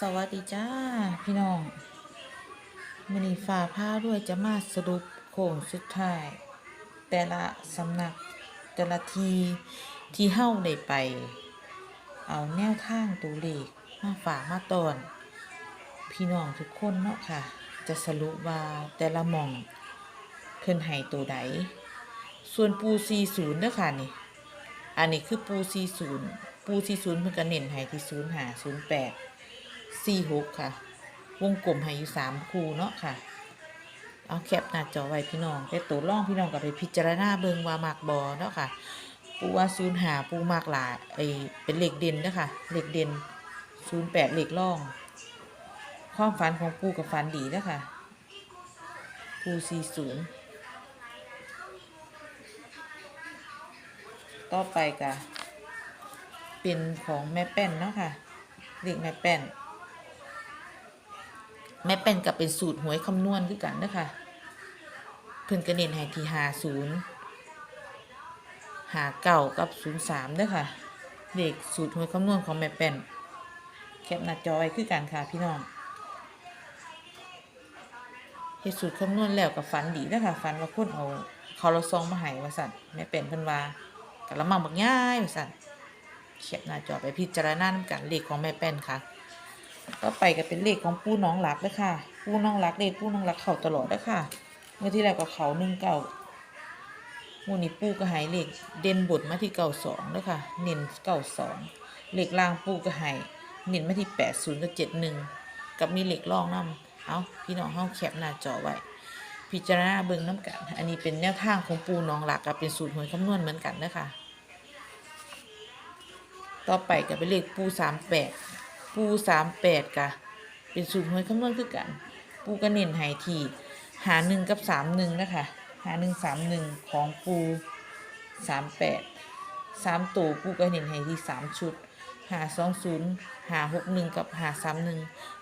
สวัสดีจ้า พี่น้องมินีฟ้าผ้าด้วยจะมาสรุปโค้งสุดท้าย แต่ละสำนักแต่ละทีที่เฮ้าได้ไป เอาแนวทางตัวเลขมาฝากมาตอน พี่น้องทุกคนเนาะค่ะ จะสรุปว่าแต่ละมองเพิ่นให้ตัวใดส่วนปู40เด้อค่ะนี่ อันนี้คือปู40ปู40เพิ่นก็เน้นให้ที่ 05 08 46ค่ะ วงกลมให้อยู่3คู่เนาะค่ะ เอาแคปหน้าจอไว้พี่น้องแต่ตัวร่องพี่น้องก็ไปพิจารณาเบิงว่ามักบ่เนาะค่ะ ปูว่า05ปูมักหลายไอเป็นเหลขเด่นเด้อค่ะเหลขเด่น08เหลขร่อง ความฝันของปูกับฝันดีเด้อค่ะปู40ต่อไปก็เป็นของแม่แป้นเนาะค่ะเรียกแม่แป้น แม่แป้นก็เป็นสูตรหวยคำนวณคือกันเนาะค่ะเพิ่นกระเน้นให้ที่หาศูนย์หาเก่ากับศูนย์สามเด้อค่ะ เด็กสูตรหวยคำนวณของแม่แป้นแคปหน้าจอไว้คือกันค่ะพี่น้องเฮ็ดสูตรคำนวณแล้วกับฝันดีเด้อค่ะฝันว่าคนเอาเขาเราซองมาให้ว่าสั่นแม่แป้นเพิ่นว่ากะละมังบักง่ายว่าสั่นเขียบหน้าจอไปพิจารณานำกันเลขของแม่แป้นค่ะ ต่อไปก็เป็นเลขของปูน้องหลักเด้อค่ะปูน้องหลักเลขปูน้องหลักเขาตลอดเด้อค่ะ เมื่อที่แล้วก็เขาหนึ่งเก้ามูนี่ปูก็หายเลขเด่นบทมาที่เก้าสองเด้อค่ะ เน้นเก้าสองเลขล่างปูก็หายเน้นมาที่แปดศูนย์กับเจ็ดหนึ่งกับมีเหลขล่องนํเอาพี่น้องเฮาแคปหน้าจอไว้ พิจารณาเบิ่งน้ำกัน อันนี้เป็นแนวทางของปูน้องหลักกับเป็นสูตรหวยคำนวณเหมือนกันนะคะ ต่อไปก็เป็นเลขปูสามแปด ปูสามแปดกะ เป็นสูตรหวยคำนวณคือกัน ปูก็เน้นให้ที่หาหนึ่งกับสามหนึ่งนะคะหาหนึ่งสามหนึ่งของปูสามแปดสามตัวปูก็เน้นให้ที่สามชุดหาสองศูนย์หาหกหนึ่งกับหาสามหนึ่ง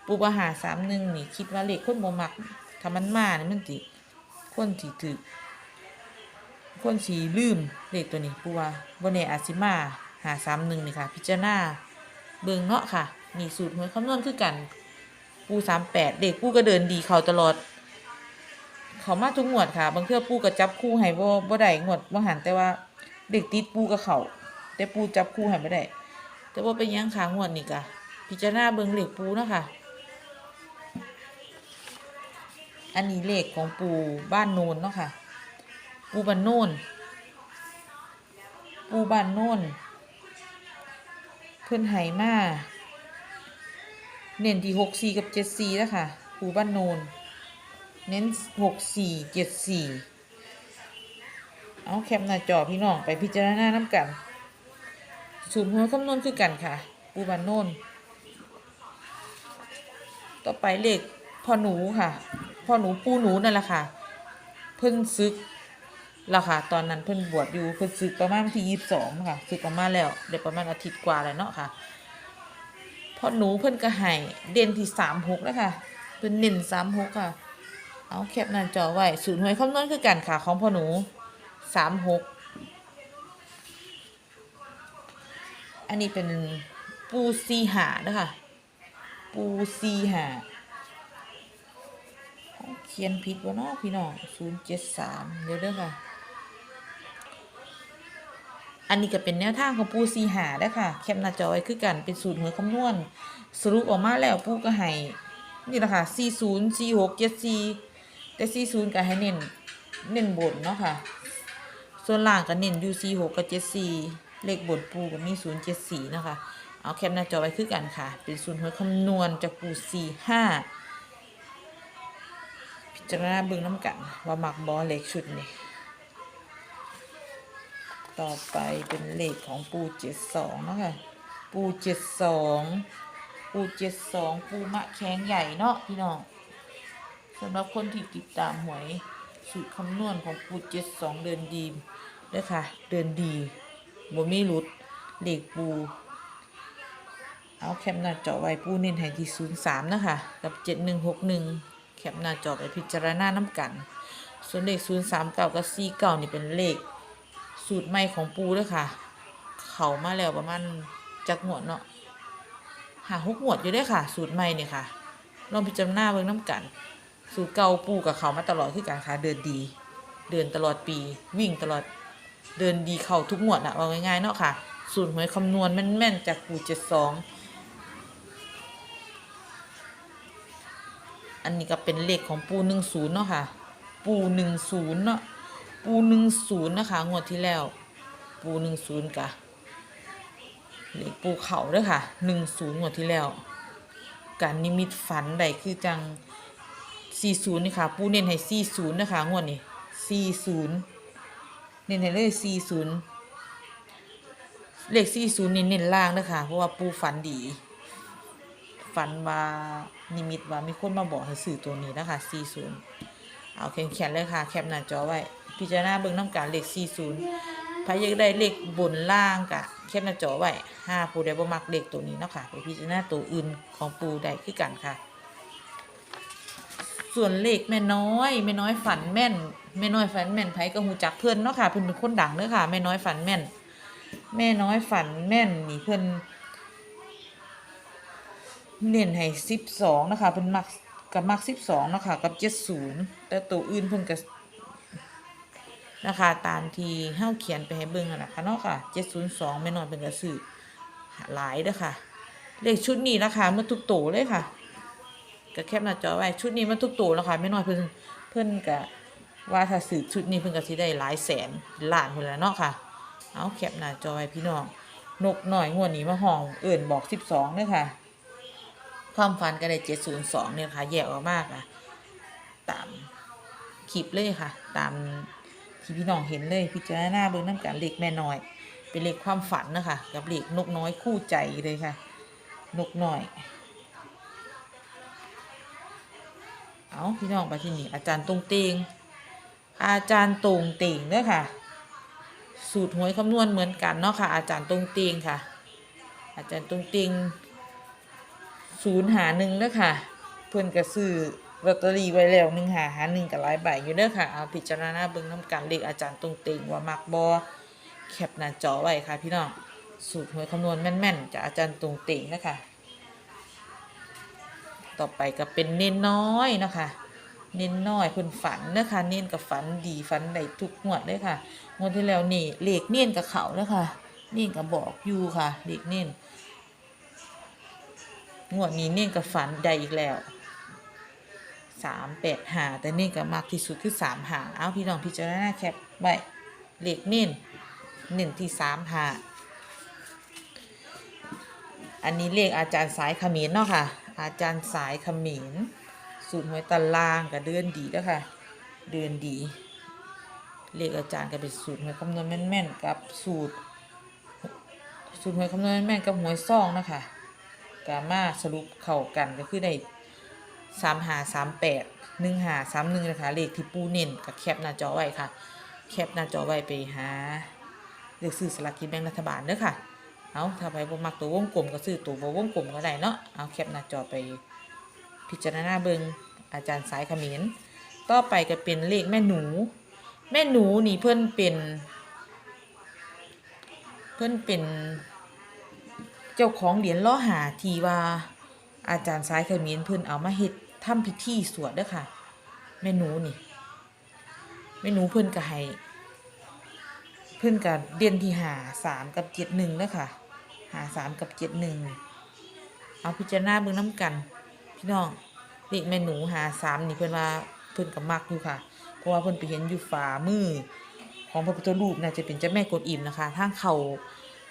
ปูว่าหาสามหนึ่งนี่คิดว่าเลขคนบ่มักถ้ามันมานี่ยมันสิคนสิถือคนสีลืมเลขตัวนี้ปูว่าบ่แน่อาจสิมาหาสามหนึ่งนี่ค่ะ พิจารณา เบิงเนาะค่ะ นี่สูตรหวยคำนวณคือกันปูสามแปดเด็กปูก็เดินดีเขาตลอด เขามาทุกงวดค่ะ บางเทื่อปูก็จับคู่ให้บ่บ่ได้งวดบ่หันแต่ว่าเด็กติดปูกับเขาแต่ปูจับคู่ให้บ่ได้ แต่ว่าเป็นยังขางวดนี่กะพิจารณาเบิงเหลขปูเนาะค่ะอันนี้เลขของปูบ้านโนนเนาะค่ะ ปูบ้านโนนปูบ้านโนน พิ่นไหมาเน้นที่หกสี่กับเจ็ดสี่แล้วค่ะปูบ้านโนน เน้นหกสี่เจ็ดสี่เอาแคปหน้าจอพี่น้องไปพิจารณาน้ำกัน สูตรหัวคำนวณคือกันค่ะปูบ้านโนน ต่อไปเลขพ่อหนูค่ะพ่อหนูปูหนูนั่นแหละค่ะ เพิ่นซึก แล้วค่ะ ตอนนั้นเพิ่นบวชอยู่เพิ่นซึกประมาณวันที่ยี่สิบสองค่ะซึกประมาณแล้วเดี๋ยวประมาณอาทิตย์กว่าแล้วเนาะค่ะพ่อหนูเพิ่นก็ให้เด่นที่สามหกแล้วค่ะเพิ่นเน้นสามหกค่ะ เอาแคปหน้าจอไว้ศูนย์หวยคำนวณคือกันค่ะของพ่อหนูสามหกอันนี้เป็นปูซีหานะคะปูซีหาเขียนผิดวะเนาะพี่น้องศูนย์เจ็ดสามเดี๋ยวเด้อค่ะ อันนี้ก็เป็นแนวทางของปูซีหาได้ค่ะ แคปหน้าจอไว้คือกันเป็นสูตรหัวคำนวณ สรุปออกมาแล้วปูก็ให้นี่แหละค่ะสี่ศูนย์สี่หกเจ็ดสี่แต่สี่ศูนย์ก็ให้เน้นเน้นบนเนาะค่ะ ส่วนล่างก็เน้นอยู่สี่หกกับเจ็ดสี่เลขบนปูก็มีศูนย์เจ็ดสี่นะคะเอาแคปหน้าจอไว้คือกันค่ะ เป็นสูตรหัวคำนวณจากปูสี่ห้าพิจารณาเบิ่งน้ำกันว่ามักบอเลขชุดนี้ ต่อไปเป็นเลขของปูเจ็ดสองนะคะปูเจ็ดสองปูเจ็ดสองปูมะแข้งใหญ่เนาะพี่น้องสำหรับคนที่ติดตามหวยสูตรคำนวณของปูเจ็ดสองเดินดีเด้อค่ะ เดินดีบ่มีหลุดเลขปู เอาแคปหน้าจอไว้ปูเน้นให้ที่ศูนย์สามนะคะกับเจ็ดหนึ่งหกหนึ่งแคปหน้าจอไปพิจารณาน้ำกัน ส่วนเลขศูนย์สามเก้ากับสี่เก้านี่เป็นเลข สูตรใหม่ของปูด้วยค่ะ เขามาแล้วประมาณจักหมวดเนาะหาหกหมวดอยู่ด้วยค่ะ สูตรใหม่เนี่ยค่ะลองพิจารณาเบิ่งน้ำกัน สูตรเก่าปูกับเขามาตลอดคือการค่ะเดินดี เดินตลอดปี วิ่งตลอดเดินดีเข้าทุกหมวดอะว่าง่ายๆเนาะค่ะ สูตรหวยคำนวณแม่นๆจากปูเจ็ดสองอันนี้ก็เป็นเลขของปูหนึ่งศูนย์เนาะค่ะ ปูหนึ่งศูนย์เนาะ ปูหนึ่งศูนย์นะคะ งวดที่แล้ว ปูหนึ่งศูนย์กะเลขปูเขาด้วยค่ะหนึ่งศูนย์งวดที่แล้ว การนิมิตฝันใดคือจังสี่ศูนย์นี่ค่ะ ปูเน้นให้สี่ศูนย์นะคะ งวดนี้สี่ศูนย์เน้นให้เลยสี่ศูนย์เลขสี่ศูนย์นี่เน้นล่างนะคะ เพราะว่าปูฝันดี ฝันว่านิมิตว่ามีคนมาบอกให้สื่อตัวนี้นะคะ40เอาแขนๆเลยค่ะ แคปหน้าจอไว้ พิจารณาเบิ่งน้ำการเลข40ใครอยากได้เลขบนล่างกะแคปหน้าจอไว้ห้าปูได้บ่มักเลขตัวนี้เนาะค่ะไปพิจารณาตัวอื่นของปูได้คือกันค่ะ ส่วนเลขแม่น้อยแม่น้อยฝันแม่นแม่น้อยฝันแม่นไผก็ฮู้จักเพิ่อนเนาะค่ะเพิ่นเป็นคนดังเด้อค่ะแม่น้อยฝันแม่น แม่น้อยฝันแม่นนี่เพิ่อนเน้นให้สิบสองนะคะเพิ่นมักกับมักสิบสองนะคะกับเจ็ดศูนย์แต่ตัวอื่นเพิ่นก็ นะคะตามที่เฮาเขียนไปให้เบิ่งนะค่ะเนาะค่ะเจ็ดศูนย์สองไม่นอนเป็นกระสือหลายเด้อค่ะเลขชุดนี้ราคาเมื่อทุกโตเลยค่ะก็แคปหน้าจอไว้ชุดนี้มันทุกตแล้วค่ะไม่น้อยเพิ่นเพิ่นก็ว่าถ้าซื้อชุดนี้เพิ่นก็สิได้หลายแสนล้านพุ่นแล้วเนาะค่ะ เอาแคปหน้าจอไว้พี่น้องนกหน่อยงวดนี้มาห้องเอิ่นบอกสิบสองเด้อค่ะ ความฝันก็ได้เจ็ดศูนย์สองเนี่ยค่ะ แยกออกมากอะตามคลิปเลยค่ะ ตาม ที่พี่น้องเห็นเลยพิจารณาเบื้องน้ำกันเหลขแม่น้อย เป็นเหลขความฝันนะคะกับเหลขนกน้อยคู่ใจเลยค่ะ นกน้อย เอาพี่น้องไปที่นี่อาจารย์ตรงเตงอาจารย์ตรงเตงเด้อค่ะ สูตรหวยคำนวณเหมือนกันเนาะค่ะ อาจารย์ตรงเตงค่ะ อาจารย์ตรงเตงศูนย์หาหนึ่งเด้อค่ะ เพื่อนก็ซื้อ ลอตเตอรี่ไว้แล้วหนึ่งหาหาหนึ่งกับหลายใบอยู่เด้อค่ะเอาพิจารณาเบิ่งน้ำกันเลขอาจารย์ตรงเต็งว่ามักบอแคปหน้าจอไว้ค่ะ พี่น้องสูตรหวยคำนวณแม่นๆจากอาจารย์ตรงเต็งนะคะต่อไปก็เป็นเน้นน้อยนะคะเน้นน้อยเพิ่นฝันนะคะเน้นกับฝันดีฝันได้ทุกงวดเลยค่ะงวดที่แล้วนี่เลขเน้นกับเขานะคะเน้นกับบอกอยู่ค่ะเลขเน้นงวดนี้เนี่ยก็ฝันใดอีกแล้ว สามแปดหาแต่นี่ก็มากที่สุดคือสามหาเอาพี่น้องพิจารณาแคปไว้เลขเน้นเน้นที่สามหาอันนี้เลขอาจารย์สายขมิ้นเนาะค่ะ อาจารย์สายขมิ้นสูตรหวยตารางก็เดินดีแล้วค่ะ เดินดี เลขอาจารย์ก็เป็นสูตรหวยคำนวณแม่นๆกับสูตร สูตรหวยคำนวณแม่นๆกับหวยซองนะคะกามาสรุปเข้ากันก็คือได้ สามหาสามแปดหนึ่งหาสามหนึ่งนะคะเลขที่ปูเน้นกับแคปหน้าจอไว้ค่ะ แคปหน้าจอไว้ไปหาเลือกซื้อสลากกินแบ่งรัฐบาลเด้อค่ะเอาถ้าไปบ่มักตัววงกลมก็ซื้อตัวบ่วงกลมก็ได้เนาะเอาแคปหน้าจอไป พิจารณาเบิงอาจารย์สายขมิ้นต่อไปก็เป็นเลขแม่หนู แม่หนูนี่เพื่อนเป็น เพื่อนเป็น เจ้าของเหรียญล้อหาทีว่า อาจารย์สายเขมิ้นเพิ่นเอามาเฮ็ดทำพิธีสวดเด้อค่ะแม่หนูนี่แม่หนูเพิ่นก็ให้เพิ่นก็เด่นที่หาสามกับเจ็ดหนึ่งเด้อค่ะหาสามกับเจ็ดหนึ่งเอาพิจารณาเบิ่งน้ำกัน พี่น้องเลขแม่หนูหาสามนี่เพิ่นว่าเพิ่นก็มักอยู่ค่ะ เพราะว่าเพิ่นไปเห็นอยู่ฝ่ามือ ของพระพุทธรูปน่าจะเป็นเจ้าแม่กวนอิมนะคะทางเขา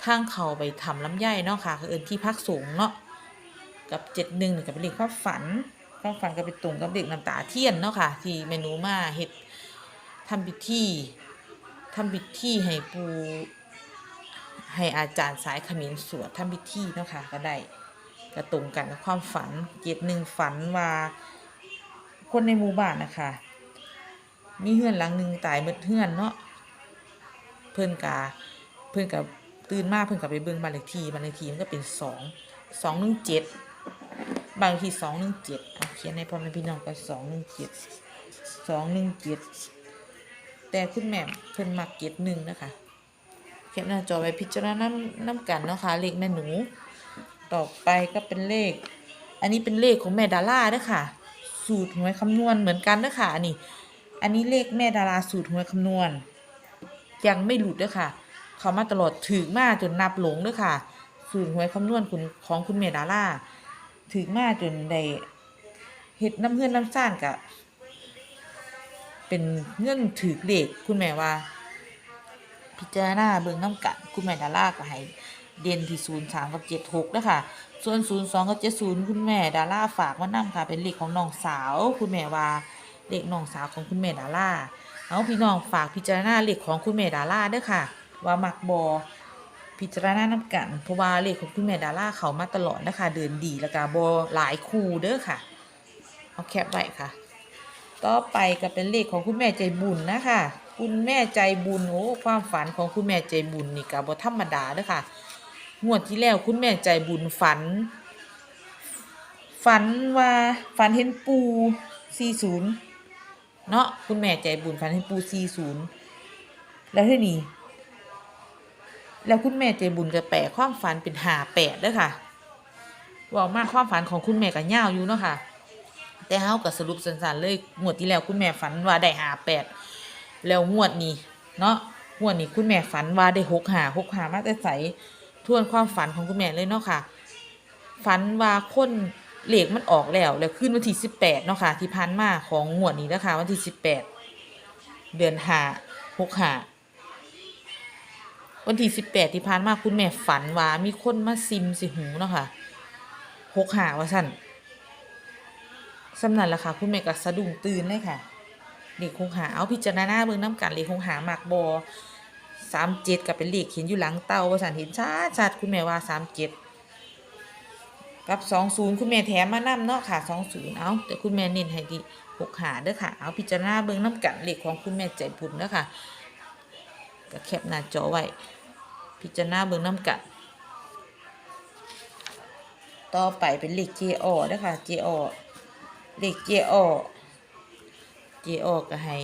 ทางเขาไปทำลำไยเนาะค่ะคือเอินที่พักสูงเนาะ กับเจ็ดหนึ่งกับเป็นเลขความฝันความฝันก็ไปตรงกับเด็กน้ำตาเทียนเนาะค่ะ ที่เมนูมาเฮ็ดทำพิธีทำพิธีให้ปูให้อาจารย์สายขมิ้นสวดทำพิธีเนาะค่ะก็ได้ก็ตรงกันกับความฝันเจ็ดหนึ่งฝันว่าคนในหมู่บ้านนะคะมีเฮือนหลังหนึ่งตายหมดเฮือนเนาะเพื่อนกาเพื่อนกับตื่นมาเพื่อนกับไปเบิ่งบ้านเลขที่บ้านเลขที่มันก็เป็นสองสองหนึ่งเจ็ด บางทีสองหนึ่งเจ็ดเอาเขียนในพ่อแม่พี่น้องกันสองหนึ่งเจ็ดสองหนึ่งเจ็ดแต่คุณแม่เพิ่นมักเจ็ดหนึ่งนะคะเขียนหน้าจอไว้พิจารณาน้ำน้ำกันเนาะค่ะเลขแม่หนู ต่อไปก็เป็นเลข อันนี้เป็นเลขของแม่ดาราเด้อค่ะ สูตรหวยคำนวณเหมือนกันเด้อค่ะอันนี้ อันนี้เลขแม่ดาราสูตรหวยคำนวณ ยังไม่หลุดเด้อค่ะ เขามาตลอดถึงมาจนนับหลงเด้อค่ะ สูตรหวยคำนวณคุณของคุณแม่ดารา ถึงมาจนได้เฮ็ดน้ำเพื่อนน้ำซ่านกะเป็นเงื่อนถือเลขคุณแม่ว่า พิจารณาเบิ่งน้ำกันคุณแม่ดาราก็ให้เด่นที่ศูนย์สามกับเจ็ดหกนะคะส่วนศูนย์สองกับเจ็ดศูนย์คุณแม่ดาราฝากมานํค่ะเป็นเลขของน้องสาว คุณแม่ว่าเลขน้องสาวของคุณแม่ดาราเอาพี่น้องฝากพิจารณาเลขของคุณแม่ดาราเด้อค่ะ ว่ามักบอ พิจารณาน้ำกัน เพราะว่าเลขของคุณแม่ดาราเขามาตลอดนะคะ เดินดีแล้วก็บหลายคู่เด้อค่ะ เอาแคปไว้ค่ะ ต่อไปก็เป็นเลขของคุณแม่ใจบุญนะคะคุณแม่ใจบุญโอ้ความฝันของคุณแม่ใจบุญนี่ก็บ่ธรรมดาเด้อค่ะงวดที่แล้วคุณแม่ใจบุญฝัน ฝันว่าฝันเห็นปู40เนาะคุณแม่ใจบุญฝันเห็นปู40แล้วที่นี้ แล้วคุณแม่ใจบุญก็แปลความฝันเป็น58เด้อค่ะว้ามากความฝันของคุณแม่ก็ยาวอยู่เนาะค่ะ แต่เฮาก็สรุปสั้นๆเลยงวดที่แล้วคุณแม่ฝันว่าได้หาแปดแล้วงวดนี้เนาะงวดนี้คุณแม่ฝันว่าได้หกหาหกหามาแต่ใสทวนความฝันของคุณแม่เลยเนาะค่ะ ฝันว่าคนเหล็กมันออกแล้ว แล้วขึ้นวันที่สิบแปดเนาะค่ะ ที่ผ่านมาของงวดนี้นะคะวันที่สิบแปดเดือนหาหกหา วันที่สิบแปดที่ผ่านมาคุณแม่ฝันว่ามีคนมาซิมสิหูเนาะค่ะหกหาว่าสั่นสำนันละค่ะ คุณแม่ก็สะดุ้งตื่นเลยค่ะเลขคงหาเอาพิจารณาเบิ่งน้ำกันเลขคงหาหมากบอสามเจ็ดกับเป็นเลขเขียนอยู่หลังเตาว่าสันเห็นชัดชัดคุณแม่ว่าสามเจ็ดกับสองศูนย์คุณแม่แถมมานํเนาะค่ะสองศูนย์เอาแต่คุณแม่เน้นให้ดีหกหาเด้อค่ะ เอาพิจารณาเบิ่งน้ำกันเลขของคุณแม่ใจบุญเด้อค่ะ ก็แคปหน้าจอไว้ พิจารณาเบิ่งน้ำกันต่อไปเป็นเลข JO เด้อค่ะ JO เลข JO JO ก็ให้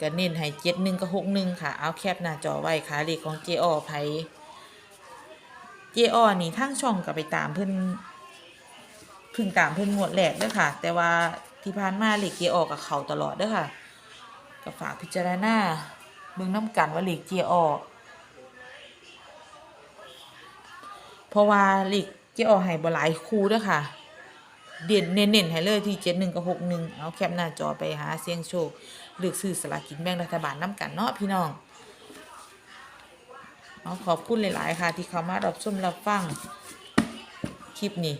ก็เน้นให้เจ็ดหนึ่งกับหกหนึ่งค่ะ เอาแคปหน้าจอไว้ค่ะเลขของ JO ไผ JO นี่ทั้งช่องก็ไปตามเพิ่นเพึ่งตามเพิ่นงวดแรกด้อค่ะ แต่ว่าที่ผ่านมาเลข JO กับเขาตลอดด้อค่ะก็ฝากพิจารณา เบิ่งน้ำกันว่าเลข JO เพราะว่าเลข JO ให้บ่หลายคู่ด้อค่ะ เด่นเน้นๆให้เลยที่เจ็ดหนึ่งกับหกหนึ่งเอาแคปหน้าจอไปหาเสียงโชคเลือกซื้อสลากกินแบ่งรัฐบาลน้ำกันเนาะพี่น้องเอาขอบคุณหลาย ๆ ค่ะ ที่เข้ามารับชมรับฟังคลิปนี้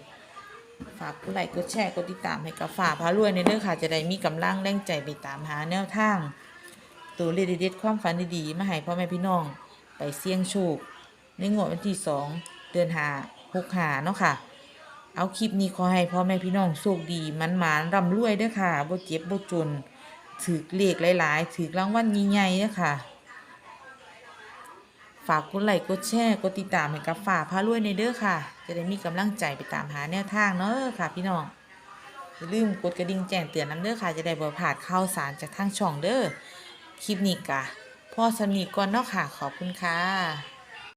ฝากกดไลค์กดแชร์กดติดตามให้กับฝ่าพารวยในเด้องค่ะจะได้มีกำลังแรงใจไปตามหาแนวทาง ตัวเลขเด็ดๆความฝันดีๆมาให้พ่อแม่พี่น้อง ไปเสี่ยงโชคในงวดวันที่สองเดือนหาหกหาเนาะค่ะ เอาคลิปนี้ขอให้พ่อแม่พี่น้องโชคดีมันหมานร่ำรวยด้อค่ะบ่เจ็บบ่จนถือเลขหลายๆถือรางวัลใหญ่ๆเด้อค่ะ ฝากกดไลค์กดแชร์กดติดตามให้กับฝ่าพารวยในเด้อค่ะ จะได้มีกำลังใจไปตามหาแนวทางเนาะค่ะ พี่น้องอย่าลืมกดกระดิ่งแจ้งเตือนน้ำเด้อค่ะ จะได้บ่พลาดข่าวสารจากทางช่องเด้อ คลิปนี้กะพ่อสำนีก่อนเนาะค่ะ ขอบคุณค่ะ